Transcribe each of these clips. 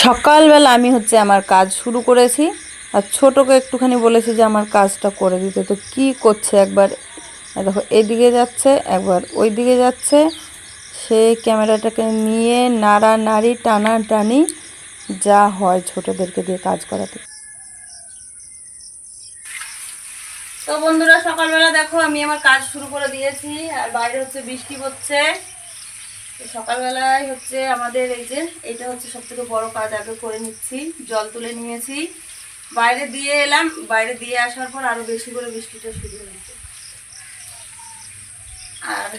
সকালবেলা আমি হচ্ছে আমার কাজ শুরু করেছি, আর ছোটোকে একটুখানি বলেছি যে আমার কাজটা করে দিতে। তো কি করছে একবার, দেখো, এদিকে যাচ্ছে, একবার ওই দিকে যাচ্ছে। সে ক্যামেরাটাকে নিয়ে নাড়া নাড়ি, টানা টানি যা হয় ছোটোদেরকে দিয়ে কাজ করাতে। তো বন্ধুরা, সকালবেলা দেখো আমি আমার কাজ শুরু করে দিয়েছি, আর বাইরে হচ্ছে বৃষ্টি পড়ছে। সকালবেলায় হচ্ছে আমাদের এই যে, এটা হচ্ছে সব থেকে বড় কাজ আগে করে নিচ্ছি, জল তুলে নিয়েছি। বাইরে দিয়ে এলাম, বাইরে দিয়ে আসার পর আরও বেশি করে বৃষ্টিটা শুরু হয়েছে। আর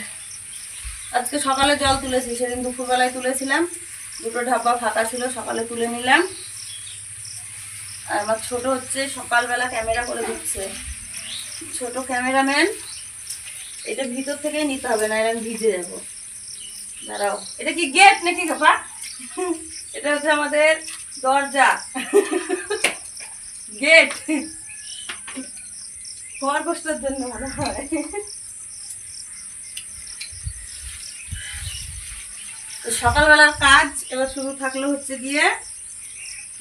আজকে সকালে জল তুলেছি, সেদিন দুপুরবেলায় তুলেছিলাম। দুটো ঢাব্বা ফাঁকা ছিল, সকালে তুলে নিলাম। আর আমার ছোট হচ্ছে সকালবেলা ক্যামেরা করে দিচ্ছে। ছোট ক্যামেরাম্যান, এটা ভিতর থেকেই নিতে হবে না এরকম ভিজে যাব। দাঁড়াও। এটা কি গেট নাকি কাপা এটা হচ্ছে আমাদের দরজা। গেট। খরগোশটার জন্য মনে হয়। সকালবেলার কাজ এবার শুরু থাকল হচ্ছে গিয়ে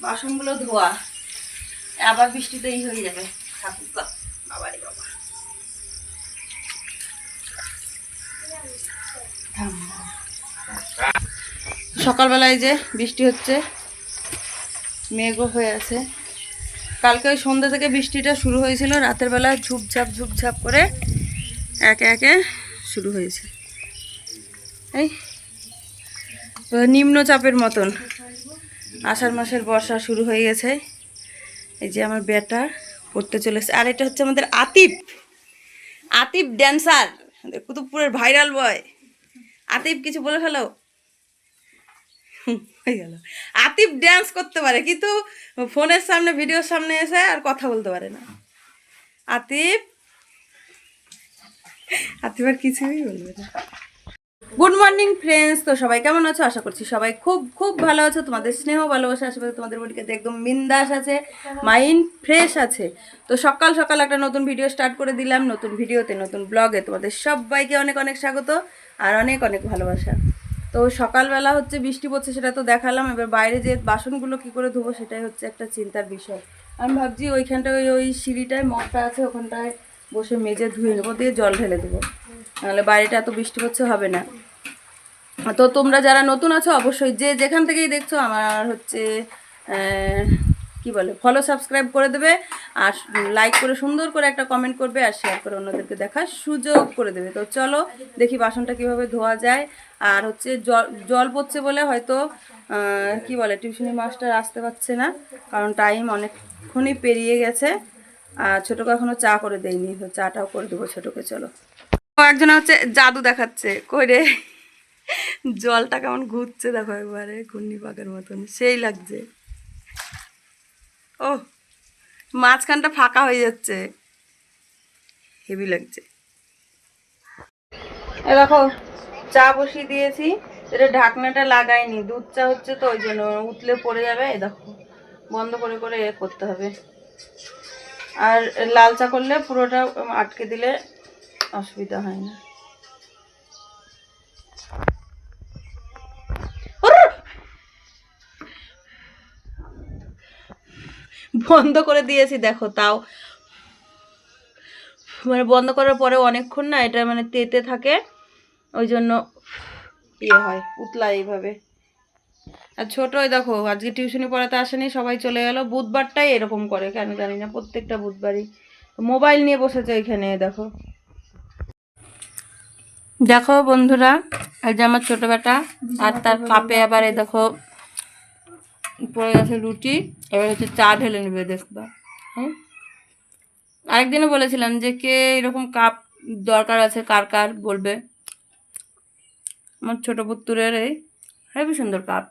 বাসনগুলো ধোয়া। আবার বৃষ্টিতেই হয়ে যাবে। ঠাকুর বাবারে বাবা সকালবেলায় যে বৃষ্টি হচ্ছে, মেঘও হয়ে আছে। কালকে ওই সন্ধ্যা থেকে বৃষ্টিটা শুরু হয়েছিল, রাতের বেলা ঝুপঝাপ ঝুপঝাপ করে একে একে শুরু হয়েছে। এই নিম্নচাপের মতন। আষাঢ় মাসের বর্ষা শুরু হয়ে গেছে। এই যে আমার বেটা পড়তে চলেছে আর এটা হচ্ছে আমাদের আতিফ। আতিফ ড্যান্সার কুতুবপুরের ভাইরাল বয় আতিফ, কিছু বলে ফেলো? গেল। আতিফ ড্যান্স করতে পারে, কিন্তু ফোনের সামনে, ভিডিওর সামনে এসে আর কথা বলতে পারে না। আতিফ? আতিফ আর কিছুই বলবে না। গুড মর্নিং ফ্রেন্ডস তো সবাই কেমন আছো? আশা করছি সবাই খুব খুব ভালো আছো। তোমাদের স্নেহ ভালোবাসা আশেপাশে তোমাদের বডিকে একদম বিন্দাস আছে মাইন্ড ফ্রেশ আছে। তো সকাল সকাল একটা নতুন ভিডিও স্টার্ট করে দিলাম। নতুন ভিডিওতে নতুন ব্লগে তোমাদের সবাইকে অনেক অনেক স্বাগত আর অনেক অনেক ভালোবাসা। তো সকালবেলা হচ্ছে বৃষ্টি পড়ছে, সেটা তো দেখালাম। এবার বাইরে যে বাসনগুলো কি করে ধোবো, সেটাই হচ্ছে একটা চিন্তার বিষয়। আমি ভাবছি ওইখানটায় ওই ওই সিঁড়িটায় মগটা আছে, ওখানটায় বসে মেজে ধুয়ে নেব, দিয়ে জল ঢেলে দেবো। নাহলে বাইরেটা এত বৃষ্টি পড়ছে, হবে না। তো তোমরা যারা নতুন আছো, অবশ্যই যে যেখান থেকেই দেখছ, আমার হচ্ছে কি বলে ফলো সাবস্ক্রাইব করে দেবে আর লাইক করে, সুন্দর করে একটা কমেন্ট করবে আর শেয়ার করে অন্যদেরকে দেখার সুযোগ করে দেবে। তো চলো দেখি বাসনটা কীভাবে ধোয়া যায়। আর হচ্ছে জল জল পড়ছে বলে হয়তো কি বলে টিউশনি মাস্টার আসতে পারছে না, কারণ টাইম অনেকক্ষণই পেরিয়ে গেছে। আর ছোটোকে এখনও চা করে দেয়নি তো চাটাও করে দেবো ছোটোকে, চলো। একজন হচ্ছে জাদু দেখাচ্ছে কইরে জলটা কেমন ঘুরছে দেখো একবারে ঘূর্ণি পাকের মতন, সেই লাগছে। ও মাঝখানটা ফাঁকা হয়ে যাচ্ছে। হেভি লাগছে। এ দেখো, চা বসিয়ে দিয়েছি, এটা ঢাকনাটা লাগাইনি, দুধ চা হচ্ছে তো, ওই জন্য উতলে পড়ে যাবে এই দেখো, বন্ধ করে করে এ করতে হবে। আর লাল চা করলে পুরোটা আটকে দিলে অসুবিধা হয় না। বন্ধ করে দিয়েছি, দেখো তাও। মানে বন্ধ করার পরে অনেকক্ষণ না এটা মানে তেতে থাকে, ওই জন্য ইয়ে হয় উতলা এইভাবে। আর ছোট ওই দেখো, আজকে টিউশনি পড়াতে আসেনি, সবাই চলে গেল। বুধবারটাই এরকম করে, কেন জানি না, প্রত্যেকটা বুধবারই। মোবাইল নিয়ে বসেছে ওইখানে দেখো। দেখো বন্ধুরা, এই যে আমার ছোট বেটা, আর তার কাপে আবার এই দেখো পড়ে গেছে রুটি এবার হচ্ছে চা ঢেলে নেবে দেখবা হ্যাঁ আরেকদিনও বলেছিলাম যে কে এরকম কাপ দরকার আছে কার কার বলবে? আমার ছোট পুত্তুরের এই হেবি সুন্দর কাপ।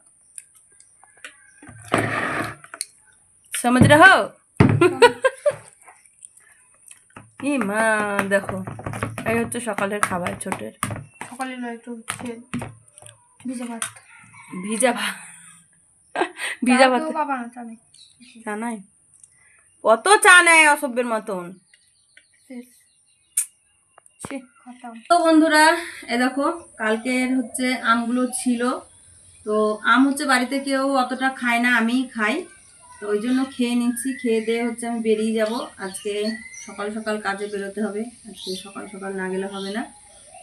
সমাজ রাহো ই মা দেখো এই হচ্ছে সকালের খাবার ছোটের। সকালে নয় একটু হচ্ছে ভাত। ভিজা ভাত। ভিজা ভাত। চা নাই কত চা নেয় অসভ্যের মতন। শেষ। ছি। খতম। তো বন্ধুরা এ দেখো কালকের হচ্ছে আমগুলো ছিল। তো আম হচ্ছে বাড়িতে কেউ অতটা খায় না আমিই খাই। তো ওই জন্য খেয়ে নিচ্ছি খেয়ে দিয়ে হচ্ছে আমি বেরিয়ে যাব। আজকে সকাল সকাল কাজে বেরোতে হবে। আজকে সকাল সকাল না গেলে হবে না।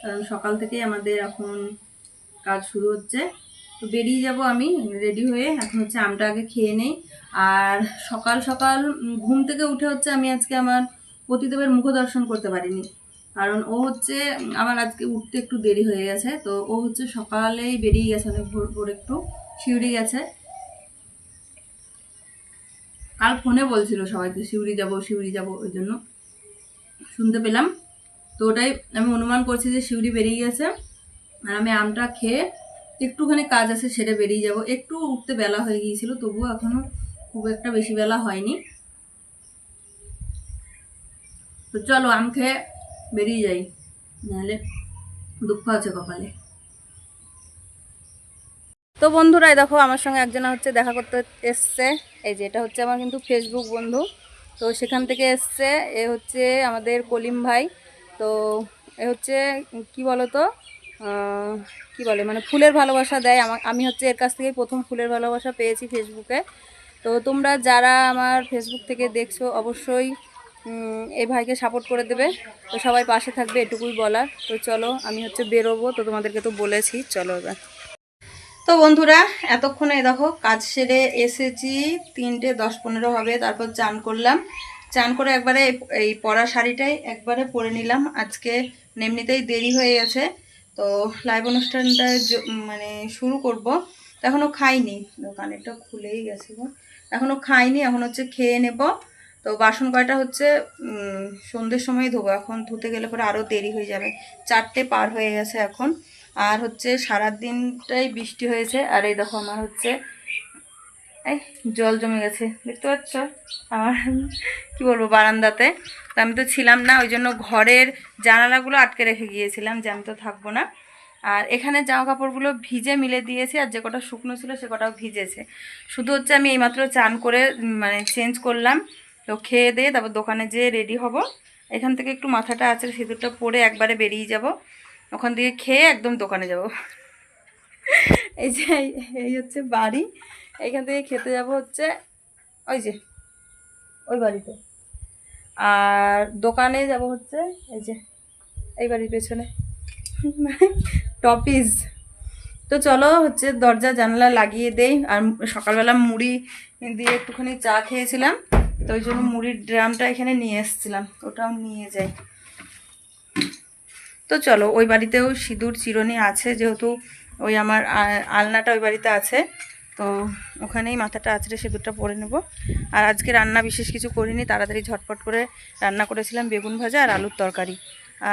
কারণ সকাল থেকেই আমাদের এখন কাজ শুরু হচ্ছে। তো বেরিয়ে যাব আমি রেডি হয়ে। এখন হচ্ছে আমটা আগে খেয়ে নেই। আর সকাল সকাল ঘুম থেকে উঠে হচ্ছে আমি আজকে আমার পতিদেবের মুখ দর্শন করতে পারিনি। কারণ ও হচ্ছে, আমার আজকে উঠতে একটু দেরি হয়ে গেছে, তো ও হচ্ছে সকালেই বেরিয়ে গেছে অনেক ভোর ভোর একটু শিউরি গেছে। কাল ফোনে বলছিল সবাইকে শিউরি যাব শিউরি যাব, ওই জন্য। শুনতে পেলাম। তো ওটাই আমি অনুমান করছি যে শিউরি বেরিয়ে গেছে। আর আমি আমটা খেয়ে একটুখানি কাজ আছে সেটা বেরিয়ে যাব। একটু উঠতে বেলা হয়ে গিয়েছিল তবুও এখনও খুব একটা বেশি বেলা হয়নি। তো চলো আম খেয়ে বেরিয়ে যাই। নাহলে দুঃখ আছে কপালে। তো বন্ধুরা এই দেখো আমার সঙ্গে একজনা হচ্ছে দেখা করতে এসছে। এই যে এটা হচ্ছে আমার কিন্তু ফেসবুক বন্ধু। তো সেখান থেকে এসছে এ হচ্ছে আমাদের কলিম ভাই। তো এ হচ্ছে কি বলো তো আহ, কি বলে মানে ফুলের ভালোবাসা দেয় আমা- আমি হচ্ছে এর কাছ থেকেই প্রথম ফুলের ভালোবাসা পেয়েছি ফেসবুকে। তো তোমরা যারা আমার ফেসবুক থেকে দেখছ, অবশ্যই এই ভাইকে সাপোর্ট করে দেবে। তো সবাই পাশে থাকবে, এটুকুই বলার। তো চলো, আমি হচ্ছে বেরোবো, তো তোমাদেরকে তো বলেছি, চলো এবার। তো বন্ধুরা, এতক্ষণে দেখো, কাজ সেরে এসেছি, তিনটে দশ পনেরো হবে, তারপর চান করলাম। চান করে একবারে এই- এই পরা শাড়িটাই একবারে পরে নিলাম। আজকে এমনিতেই দেরি হয়ে গেছে। তো লাইভ অনুষ্ঠানটা মানে শুরু করব। এখনও খাইনি, দোকানেরটা খুলেই গেছে এখনও খাইনি, এখন হচ্ছে খেয়ে নেব। তো বাসন কয়টা হচ্ছে সন্ধ্যের সময় ধোবো। এখন ধুতে গেলে পরে আরও দেরি হয়ে যাবে। চারটে পার হয়ে গেছে এখন। আর হচ্ছে সারাদিনটাই বৃষ্টি হয়েছে। আর এই দেখো আমার হচ্ছে এই জল জমে গেছে, দেখতে পাচ্ছ? আমার কি বলব, বারান্দাতে। তো আমি তো ছিলাম না, ওই জন্য ঘরের জানালাগুলো আটকে রেখে গিয়েছিলাম যে আমি তো থাকব না। আর এখানে জামা কাপড়গুলো ভিজে মিলে দিয়েছি, আর যে কটা শুকনো ছিল সে কটাও ভিজেছে। শুধু হচ্ছে আমি এইমাত্র চান করে মানে চেঞ্জ করলাম, তো খেয়ে দিয়ে তারপর দোকানে যেয়ে রেডি হব। এখান থেকে একটু মাথাটা আছে, সিঁদুরটা পরে একবারে বেরিয়ে যাব। ওখান থেকে খেয়ে একদম দোকানে যাব। এই যে এই- এই হচ্ছে বাড়ি। এইখান থেকে খেতে যাব হচ্ছে ওই যে, ওই বাড়িতে। আর দোকানে যাব হচ্ছে এই যে, এই বাড়ির পেছনে। টপিস। তো চলো হচ্ছে দরজা, জানলা লাগিয়ে দেই। আর সকালবেলা মুড়ি দিয়ে একটুখানি চা খেয়েছিলাম। তো ওই জন্য মুড়ির ড্রামটা এখানে নিয়ে এসেছিলাম। ওটাও নিয়ে যাই। তো চলো, ওই বাড়িতেও সিঁদুর, চিরনি আছে যেহেতু ওই আমার আলনাটা ওই বাড়িতে আছে। তো ওখানেই মাথাটা আছড়ে সিঁদুরটা পরে নেব। আর আজকে রান্না বিশেষ কিছু করিনি, তাড়াতাড়ি ঝটপট করে রান্না করেছিলাম বেগুন ভাজা আর আলুর তরকারি।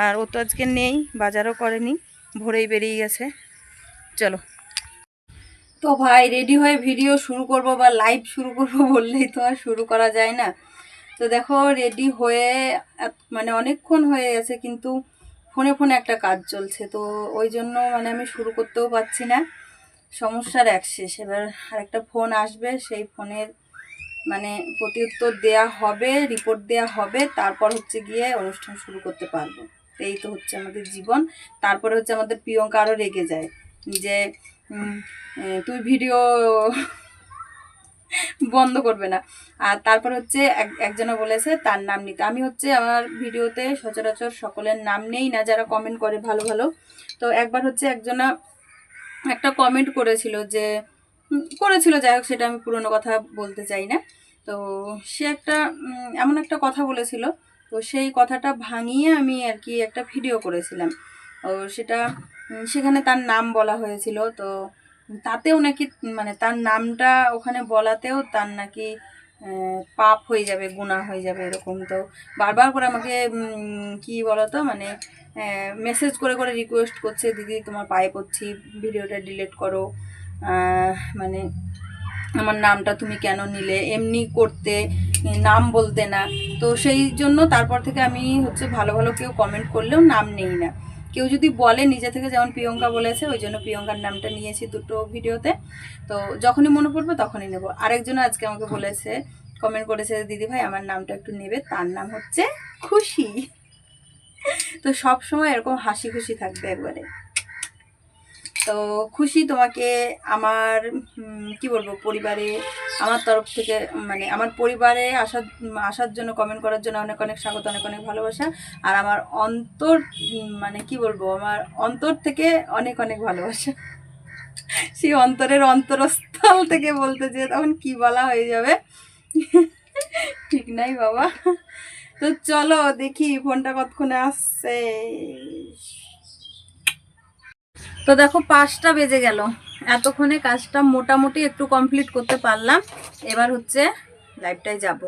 আর ও তো আজকে নেই, বাজারও করেনি, ভোরেই বেরিয়ে গেছে। চলো। তো ভাই রেডি হয়ে ভিডিও শুরু করব বা লাইভ শুরু করব বললেই তো আর শুরু করা যায় না। তো দেখো রেডি হয়ে মানে অনেকক্ষণ হয়ে গেছে, কিন্তু ফোনে ফোনে একটা কাজ চলছে। তো ওই জন্য মানে আমি শুরু করতেও পারছি না। সমস্যার এক শেষ। এবার আরেকটা ফোন আসবে, সেই ফোনের মানে প্রতি উত্তর দেওয়া হবে রিপোর্ট দেওয়া হবে, তারপর হচ্ছে গিয়ে অনুষ্ঠান শুরু করতে পারব। এই তো হচ্ছে আমাদের জীবন। তারপরে হচ্ছে আমাদের প্রিয়ঙ্কা আরও রেগে যায়। যে তুই ভিডিও বন্ধ করবে না। আর তারপর হচ্ছে এক একজনে বলেছে, তার নাম নিতে। আমি হচ্ছে আমার ভিডিওতে সচরাচর সকলের নাম নেই না, যারা কমেন্ট করে ভালো ভালো। তো একবার হচ্ছে একজনা একটা কমেন্ট করেছিল যে করেছিল, যাই হোক, সেটা আমি পুরনো কথা বলতে চাই না। তো সে একটা এমন একটা কথা বলেছিল। তো সেই কথাটা ভাঙিয়ে আমি আর কি একটা ভিডিও করেছিলাম। ও সেটা সেখানে তার নাম বলা হয়েছিল। তো তাতেও নাকি মানে তার নামটা ওখানে বলাতেও তার নাকি পাপ হয়ে যাবে গুণা হয়ে যাবে এরকম তো। বারবার করে আমাকে কি বলতো মানে মেসেজ করে করে রিকোয়েস্ট করছে, দিদি, তোমার পায়ে পড়ছি, ভিডিওটা ডিলিট করো। মানে আমার নামটা তুমি কেন নিলে? এমনি করতে, নাম বলতে না। তো সেই জন্য তারপর থেকে আমি হচ্ছে ভালো ভালো কেউ কমেন্ট করলেও নাম নেই না। কেউ যদি বলে নিজে থেকে, যেমন প্রিয়ঙ্কা বলেছে, ওই জন্য প্রিয়ঙ্কার নামটা নিয়েছি দুটো ভিডিওতে। তো যখনই মনে পড়বে তখনই নেব। আরেকজন আজকে আমাকে বলেছে কমেন্ট করেছে, দিদি ভাই, আমার নামটা একটু নেবে, তার নাম হচ্ছে খুশি। তো সব সময় এরকম হাসি খুশি থাকবে একবারে। তো খুশি তোমাকে আমার কি বলব, পরিবারে, আমার তরফ থেকে মানে আমার পরিবারে আসার আসার জন্য কমেন্ট করার জন্য অনেক অনেক স্বাগত, অনেক অনেক ভালোবাসা। আর আমার অন্তর মানে কি বলব, আমার অন্তর থেকে অনেক অনেক ভালোবাসা। সেই অন্তরের অন্তরস্থল থেকে বলতে যে তখন কি বলা হয়ে যাবে? ঠিক নাই বাবা। তো চলো দেখি ফোনটা কতক্ষণে আসছে। তো দেখো পাঁচটা বেজে গেল। এতক্ষণে কাজটা মোটামুটি একটু কমপ্লিট করতে পারলাম। এবার হচ্ছে লাইভটায় যাব।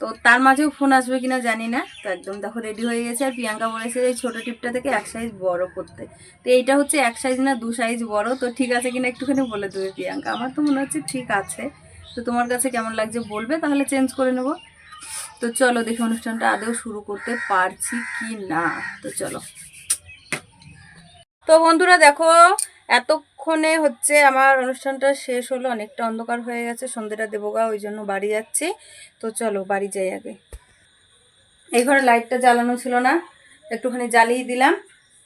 তো তার মাঝেও ফোন আসবে কিনা জানি না। তো একদম দেখো রেডি হয়ে গেছে। আর প্রিয়াঙ্কা বলেছে এই ছোটো টিপটা থেকে এক সাইজ বড় করতে। তো এইটা হচ্ছে এক সাইজ না দু সাইজ বড়। তো ঠিক আছে কিনা একটুখানি বলে দেবে প্রিয়াঙ্কা। আমার তো মনে হচ্ছে ঠিক আছে। তো তোমার কাছে কেমন লাগছে বলবে, তাহলে চেঞ্জ করে নেব। তো চলো দেখি অনুষ্ঠানটা আদেও শুরু করতে পারছি কি না তো চলো। তো বন্ধুরা দেখো, এতক্ষণে হচ্ছে আমার অনুষ্ঠানটা শেষ হলো, অনেকটা অন্ধকার হয়ে গেছে সন্ধ্যেটা দেবোগা ওই জন্য বাড়ি যাচ্ছি। তো চলো, বাড়ি যাই আগে। এই ঘরে লাইটটা জ্বালানো ছিল না, একটুখানি জ্বালিয়ে দিলাম।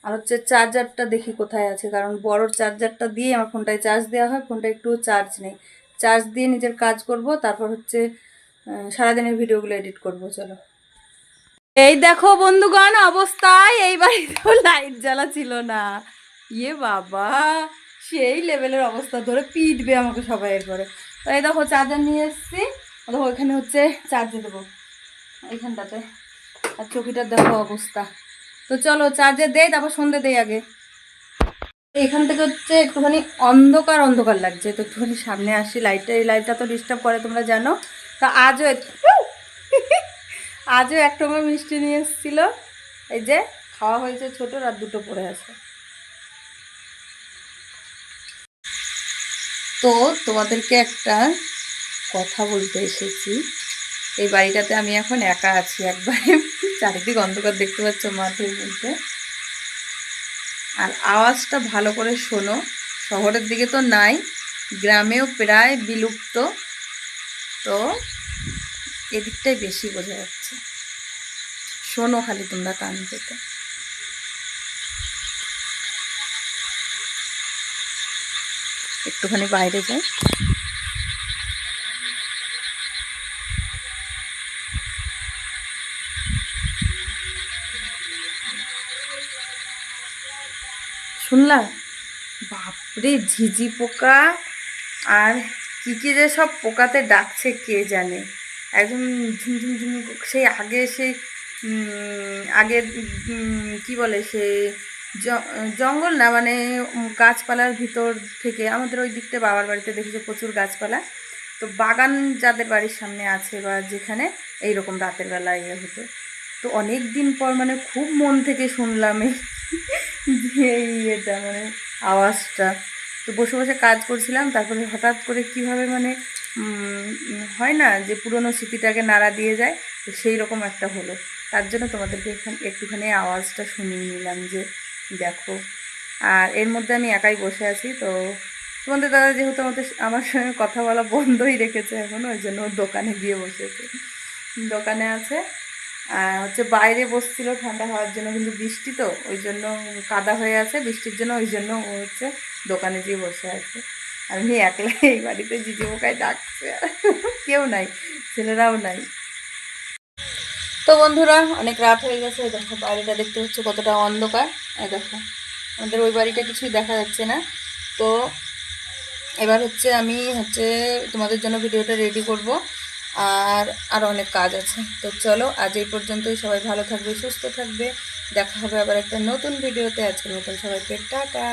আর হচ্ছে চার্জারটা দেখি কোথায় আছে, কারণ বড় চার্জারটা দিয়ে আমার ফোনটায় চার্জ দেওয়া হয় ফোনটা একটু চার্জ নেই। চার্জ দিয়ে নিজের কাজ করব, তারপর হচ্ছে সারাদিনের ভিডিওগুলো এডিট করব, চলো। এই দেখো বন্ধুগণ, অবস্থায় এই বাড়িতেও লাইট জ্বালা ছিল না। ইয়ে বাবা, সেই লেভেলের অবস্থা, ধরে পিটবে আমাকে সবাই এরপরে। তো এই দেখো চার্জার নিয়ে এসেছি দেখো ওইখানে হচ্ছে চার্জে দেবো, এইখানটাতে। আর চকিটার দেখো অবস্থা। তো চলো চার্জে দেই, তারপর সন্ধে দেই আগে। এখান থেকে হচ্ছে একটুখানি অন্ধকার অন্ধকার লাগছে, তো একটুখানি সামনে আসি লাইটটা এই লাইটটা তো ডিস্টার্ব করে, তোমরা জানো। তা আজও আজও এক টমা মিষ্টি নিয়ে এসেছিল। এই যে, খাওয়া হয়েছে ছোট আর দুটো পড়ে আছে। তো তোমাদেরকে একটা কথা বলতে এসেছি। এই বাড়িটাতে আমি এখন একা আছি একবারে। চারিদিক অন্ধকার দেখতে পাচ্ছ মাঠের মধ্যে। আর আওয়াজটা ভালো করে শোনো। শহরের দিকে তো নাই, গ্রামেও প্রায় বিলুপ্ত। তো এদিকটাই বেশি বোঝা যাচ্ছে। শোনো খালি তোমরা কান পেতে। একটুখানি বাইরে যাই। শুনলা? বাপরে, ঝিঝি পোকা। আর কী কী যে সব পোকাতে ডাকছে, কে জানে? একদম ঝুমঝুম ঝুম সেই আগে সেই আগের কি বলে সে জ- জঙ্গল না মানে গাছপালার ভিতর থেকে, আমাদের ওই দিকটা বাবার বাড়িতে দেখেছি প্রচুর গাছপালা। তো বাগান যাদের বাড়ির সামনে আছে বা যেখানে এই রকম রাতের বেলা ইয়ে হতো। তো অনেক দিন পর মানে খুব মন থেকে শুনলাম এই, যে ইয়েটা মানে আওয়াজটা। তো বসে বসে কাজ করছিলাম, তারপরে হঠাৎ করে কীভাবে মানে হয় না যে পুরনো স্মৃতিটাকে নাড়া দিয়ে যায়, তো সেই রকম একটা হলো। তার জন্য তোমাদেরকে এখানে, একটুখানি আওয়াজটা শুনিয়ে নিলাম যে দেখো। আর এর মধ্যে আমি একাই বসে আছি, তো তোমাদের দাদা যেহেতু আমাদের আমার সঙ্গে কথা বলা বন্ধই রেখেছে এখন, ওই জন্য দোকানে গিয়ে বসেছে। দোকানে আছে, আর হচ্ছে বাইরে বসছিল ঠান্ডা হওয়ার জন্য, কিন্তু বৃষ্টি তো, ওই জন্য কাদা হয়ে আছে বৃষ্টির জন্য, ওই জন্য ও হচ্ছে দোকানে গিয়ে বসে আছে। আমি একলা এই বাড়িতে জিজি পোকায় ডাকছে। কেউ নাই, ছেলেরাও নাই। তো বন্ধুরা, অনেক রাত হয়ে গেছে। দেখো, বাড়িটা দেখতে হচ্ছে কতটা অন্ধকার। এই দেখো, আমাদের ওই বাড়িটা কিছুই দেখা যাচ্ছে না। তো এবার হচ্ছে আমি হচ্ছে তোমাদের জন্য ভিডিওটা রেডি করব, আর আর অনেক কাজ আছে। তো চলো, আজ এই পর্যন্তই। সবাই ভালো থাকবে, সুস্থ থাকবে। দেখা হবে আবার একটা নতুন ভিডিওতে। আজকের মতন সবাইকে টাটা।